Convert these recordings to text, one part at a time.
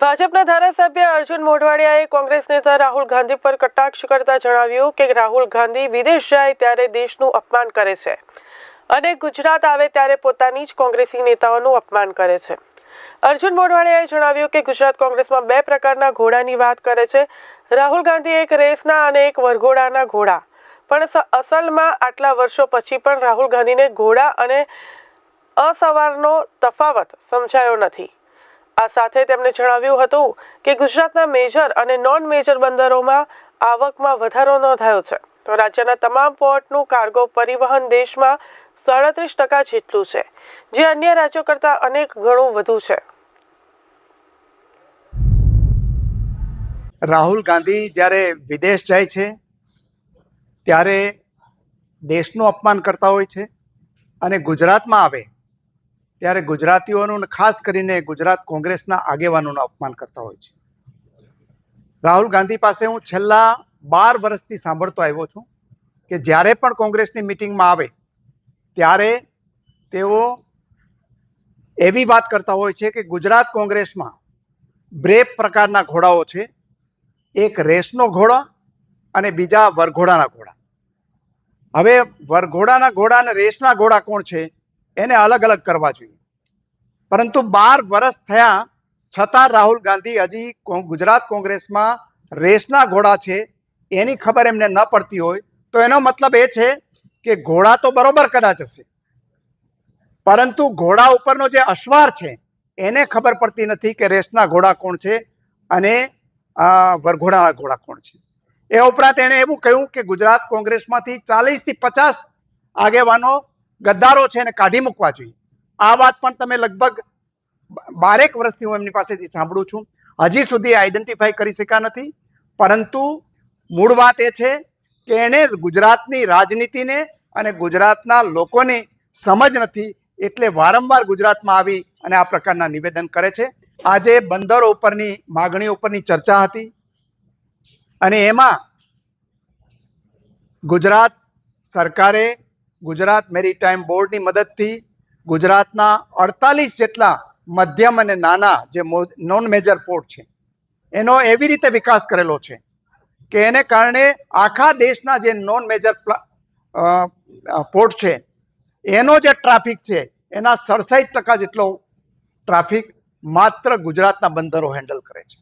ભાજપના ધારાસભ્ય અર્જુન મોઢવાડિયાએ કોંગ્રેસ નેતા રાહુલ ગાંધી પર કટાક્ષ કરતા જણાવ્યું કે રાહુલ ગાંધી વિદેશ જાય ત્યારે દેશનું અપમાન કરે છે અને ગુજરાત આવે ત્યારે પોતાની જ કોંગ્રેસી નેતાઓનું અપમાન કરે છે. અર્જુન મોઢવાડિયાએ જણાવ્યું કે ગુજરાત કોંગ્રેસમાં બે પ્રકારના ઘોડાની વાત કરે છે. રાહુલ ગાંધી એક રેસના અને એક વરઘોડાના ઘોડા. પણ અસલમાં આટલા વર્ષો પછી પણ રાહુલ ગાંધીને ઘોડા અને અસવારનો તફાવત સમજાયો નથી. આ સાથે તેમણે જણાવ્યું હતું કે ગુજરાતના મેજર અને નોન મેજર બંદરોમાં આવકમાં વધારો નોંધાયો છે. તો રાજ્યના તમામ પોર્ટનું કાર્ગો પરિવહન દેશમાં સાડત્રીસ ટકા જેટલું છે, જે અન્ય રાજ્યો કરતાં અનેક ગણું વધુ છે. રાહુલ ગાંધી જ્યારે વિદેશ જાય છે, ત્યારે દેશનું અપમાન કરતા હોય છે અને ગુજરાતમાં આવે ત્યારે ગુજરાતીઓનું ખાસ કરીને ગુજરાત કોંગ્રેસના આગેવાનોનું અપમાન કરતા હોય છે. રાહુલ ગાંધી પાસે હું છેલ્લા બાર વર્ષથી સાંભળતો આવ્યો છું કે જ્યારે પણ કોંગ્રેસની મિટિંગમાં આવે, ત્યારે તેઓ એવી વાત કરતા હોય છે કે ગુજરાત કોંગ્રેસમાં બે પ્રકારના ઘોડાઓ છે. એક રેસનો ઘોડા અને બીજા વરઘોડાના ઘોડા. હવે વરઘોડાના ઘોડા અને રેસના ઘોડા કોણ છે? એને અલગ અલગ કરવા જોઈએ. પરંતુ બાર વર્ષ થયા છતાં રાહુલ ગાંધી હજી ગુજરાત કોંગ્રેસમાં રેસના ઘોડા છે, એની ખબર એમને ન પડતી હોય, તો એનો મતલબ એ છે કે ઘોડા તો બરોબર કદાચ હશે. પરંતુ ઘોડા ઉપરનો જે અશ્વાર છે, એને ખબર પડતી નથી કે રેસના ઘોડા કોણ છે અને વરઘોડા ઘોડા કોણ છે. એ ઉપરાંત એણે એવું કહ્યું કે ગુજરાત કોંગ્રેસમાંથી ચાલીસથી પચાસ આગેવાનો ગદ્દારો છે એને કાઢી મૂકવા જોઈએ. આ વાત પણ તમે લગભગ બારેક વર્ષથી હું એમની પાસેથી સાંભળું છું. હજી સુધી આઈડેન્ટિફાઈ કરી શક્યા નથી. પરંતુ મૂળ વાત એ છે કે એણે ગુજરાતની રાજનીતિને અને ગુજરાતના લોકોને સમજ નથી એટલે વારંવાર ગુજરાતમાં આવી અને આ પ્રકારના નિવેદન કરે છે. આજે બંદરો ઉપરની, માગણી ઉપરની ચર્ચા હતી અને એમાં ગુજરાત સરકારે ગુજરાત મેરીટાઈમ બોર્ડની મદદથી ગુજરાતના અડતાલીસ જેટલા મધ્યમ અને નાના જે નોન મેજર પોર્ટ છે, એનો એવી રીતે વિકાસ કરેલો છે કે એને કારણે આખા દેશના જે નોન મેજર પોર્ટ છે, એનો જે ટ્રાફિક છે, એના સડસાઠ ટકા જેટલો ટ્રાફિક માત્ર ગુજરાતના બંદરો હેન્ડલ કરે છે.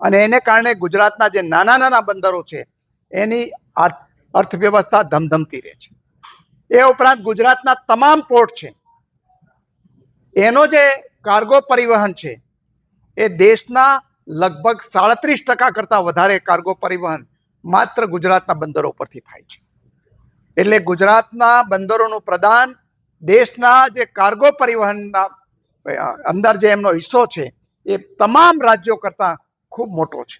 અને એને કારણે ગુજરાતના જે નાના નાના બંદરો છે, એની અર્થવ્યવસ્થા ધમધમતી રહે છે. એ ઉપરાંત ગુજરાતના તમામ પોર્ટ છે. એનો જે કાર્ગો પરિવહન છે, એ દેશના લગભગ સાડત્રીસ ટકા કરતાં વધારે કાર્ગો પરિવહન માત્ર ગુજરાતના બંદરો પરથી થાય છે. એટલે ગુજરાતના બંદરોનું પ્રદાન દેશના જે કાર્ગો પરિવહનના અંદર જે એમનો હિસ્સો છે, એ તમામ રાજ્યો કરતાં ખૂબ મોટો છે.